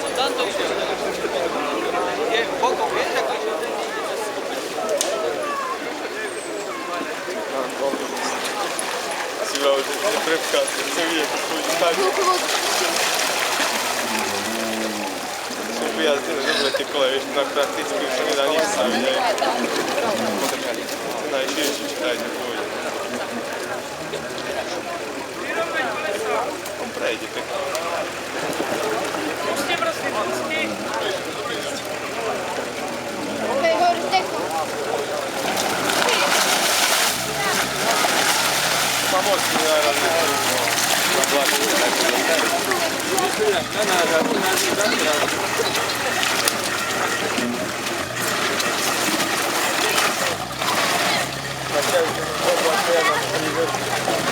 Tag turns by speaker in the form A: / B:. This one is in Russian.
A: soltanto è poco gente che ci Сыграл здесь отрывка, Сергей, Все приятно, жил затекла, вещь на практически уже не на них сами. Да, еще читать будет. Razie. Na blaku. Na chciałem, że mogła się na